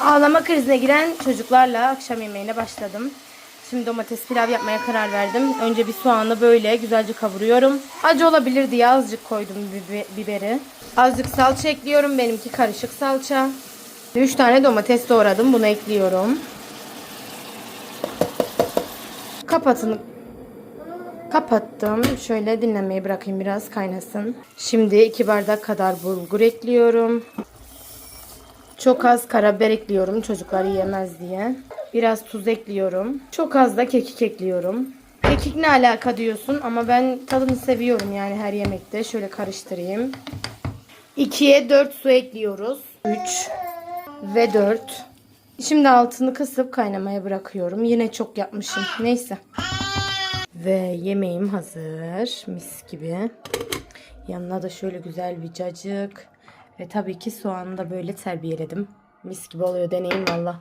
Ağlama krizine giren çocuklarla akşam yemeğine başladım. Şimdi domates pilav yapmaya karar verdim. Önce bir soğanı böyle güzelce kavuruyorum. Acı olabilir diye azıcık koydum bibe- biberi. Azıcık salça ekliyorum. Benimki karışık salça. 3 tane domates doğradım. Bunu ekliyorum. Kapatın. Kapattım. Şöyle dinlenmeye bırakayım biraz kaynasın. Şimdi 2 bardak kadar bulgur ekliyorum. Çok az karabiber ekliyorum çocuklar yiyemez diye. Biraz tuz ekliyorum. Çok az da kekik ekliyorum. Kekik ne alaka diyorsun ama ben tadını seviyorum yani her yemekte. Şöyle karıştırayım. 2'ye 4 su ekliyoruz. 3 ve 4. Şimdi altını kısıp kaynamaya bırakıyorum. Yine çok yapmışım. Neyse. Ve yemeğim hazır. Mis gibi. Yanına da şöyle güzel bir cacık. Ve tabii ki soğanı da böyle terbiyeledim. Mis gibi oluyor. Deneyin valla.